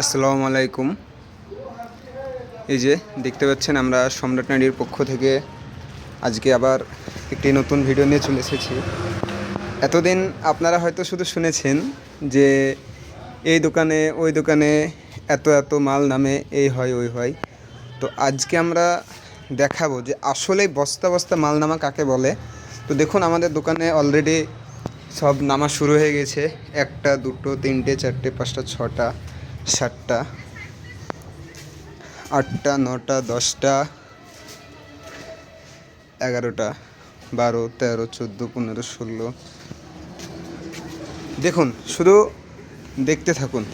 আসসালামু আলাইকুম। এই যে দেখতে পাচ্ছেন আমরা সম্রাট নারীর পক্ষ থেকে আজকে আবার একটি নতুন ভিডিও নিয়ে চলে এসেছি। এতদিন আপনারা হয়তো শুধু শুনেছেন যে এই দোকানে, ওই দোকানে এত এত মাল নামে এই হয়, ওই হয়। তো আজকে আমরা দেখাবো যে আসলে বস্তা বস্তা মাল নামা কাকে বলে। তো দেখুন, আমাদের দোকানে অলরেডি সব নামা শুরু হয়ে গেছে। একটা, দুটো, তিনটে, চারটে, পাঁচটা, ছটা। সাতটা, আটটা, নটা, দশটা, এগারোটা, বারো, তেরো, চোদ্দ, পনেরো, ষোলো। দেখুন, শুধু দেখতে থাকুন।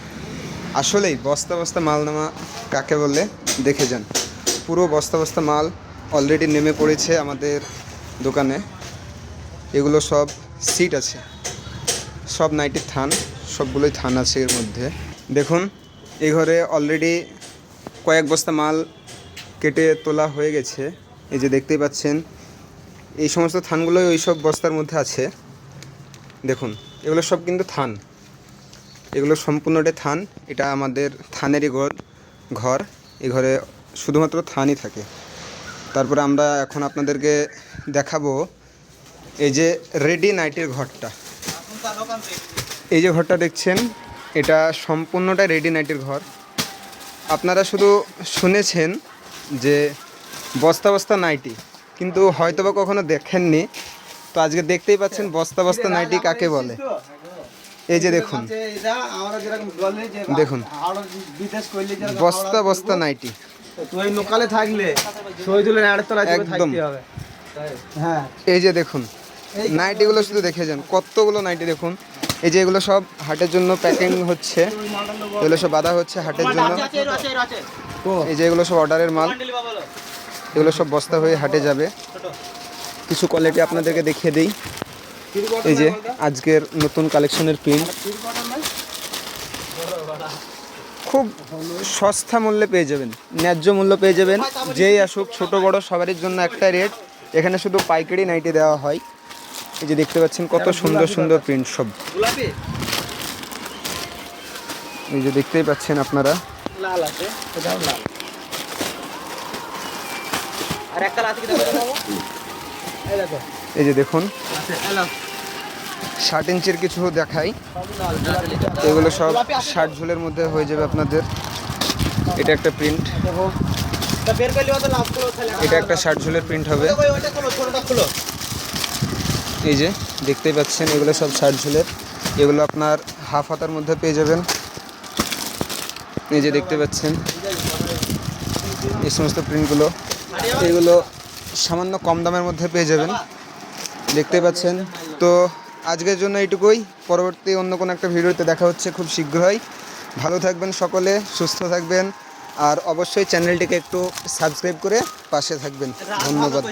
আসলেই বস্তা বস্তা মাল নামা কাকে বলে, দেখে যান। পুরো বস্তা বস্তা মাল অলরেডি নেমে পড়েছে আমাদের দোকানে। এগুলো সব সিট আছে। সব নাইটির থান, সবগুলোই থান আছে এর মধ্যে। দেখুন, এই ঘরে অলরেডি কয়েক বস্তা মাল কেটে তোলা হয়ে গেছে। এই যে দেখতেই পাচ্ছেন, এই সমস্ত থানগুলোই ওই সব বস্তার মধ্যে আছে। দেখুন, এগুলো সব কিন্তু থান। এগুলো সম্পূর্ণটাই থান। এটা আমাদের থানেরই ঘর ঘর। এই ঘরে শুধুমাত্র থানই থাকে। তারপরে আমরা এখন আপনাদেরকে দেখাবো এই যে রেডি নাইটের ঘরটা। এই যে ঘরটা দেখছেন এটা সম্পূর্ণটা রেডি নাইটের ঘর। আপনারা শুধু শুনেছেন যে বস্তা বস্তা নাইটি কিন্তু হয়তোবা কখনো দেখেননি। তো আজকে দেখতেই পাচ্ছেন বস্তা বস্তা নাইটি কাকে বলে। এই যে দেখুন। দেখুন। বস্তা বস্তা নাইটি তুই লোকালে থাকলে শহীদুলের একদম। হ্যাঁ। এই যে দেখুন। নাইটিগুলো শুধু দেখে যান। কতগুলো নাইটি দেখুন। এই যে এগুলো সব হাটের জন্য প্যাকিং হচ্ছে। এগুলো সব বাঁধা হচ্ছে হাটের জন্য। এই যে এগুলো সব অর্ডারের মাল। এগুলো সব বস্তা হয়ে হাটে যাবে। কিছু কোয়ালিটি আপনাদেরকে দেখিয়ে দিই। এই যে আজকের নতুন কালেকশনের প্রিন্ট খুব সস্তা মূল্যে পেয়ে যাবেন। ন্যায্য মূল্য পেয়ে যাবেন। যেই আসুক, ছোট বড় সবারই জন্য একটা রেট এখানে শুধু পাইকারি নাইটি দেওয়া হয়। এই যে দেখতে পাচ্ছেন কত সুন্দর সুন্দর প্রিন্ট সব। এই যে দেখতেই পাচ্ছেন আপনারা। লাল আছে লাল। আর একটা লাল আছে কি দেখো। তো বাবু? এই যে দেখুন ষাট ইঞ্চির কিছু দেখাই। এগুলো সব ষাট ঝোলের মধ্যে হয়ে যাবে আপনাদের। এটা একটা প্রিন্ট এটা একটা ষাট ঝোলের প্রিন্ট হবে। এই যে দেখতেই পাচ্ছেন, এগুলো সব ষাট ঝোলের। এগুলো আপনার হাফ হাতার মধ্যে পেয়ে যাবেন। এই যে দেখতে পাচ্ছেন, এই সমস্ত প্রিন্টগুলো এগুলো সামান্য কম দামের মধ্যে পেয়ে যাবেন। দেখতেই পাচ্ছেন। তো আজকের জন্য এইটুকুই। পরবর্তী অন্য কোনো একটা ভিডিওতে দেখা হচ্ছে খুব শীঘ্রই। ভালো থাকবেন সকলে, সুস্থ থাকবেন। আর অবশ্যই চ্যানেলটিকে একটু সাবস্ক্রাইব করে পাশে থাকবেন। ধন্যবাদ।